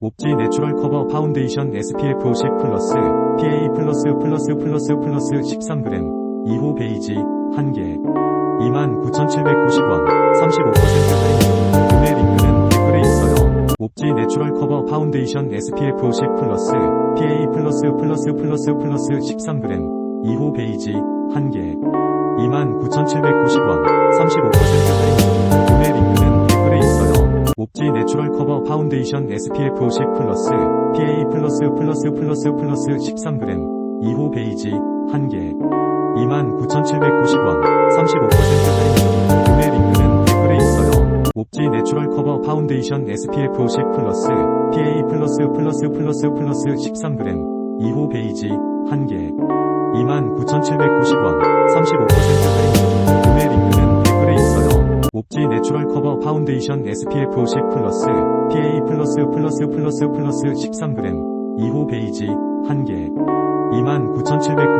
옵지 내추럴 커버 파운데이션 SPF 50 플러스 PA 플러스 플러스 플러스 플러스 13g 2호 베이지 1개. 29,790원. 35% 할인. 구매 링크는 댓글에 있어요. 옵지 내추럴 커버 파운데이션 SPF 50 플러스 PA 플러스 플러스 플러스 플러스 13g 2호 베이지 1개. 29,790원. 35% 파운데이션 SPF 50 플러스 PA 플러스 플러스 플러스 플러스 13g 2호 베이지 1개 29,790원 35% 할인 구매 링크는 댓글에 있어요. 옵지 내추럴 커버 파운데이션 SPF 50 플러스 PA 플러스 플러스 플러스 플러스 13g 2호 베이지 1개 29,790원 35% 옵지 내추럴 커버 파운데이션 SPF 50 플러스 PA 플러스 플러스 플러스 플러스 13g 2호 베이지 1개. 29,790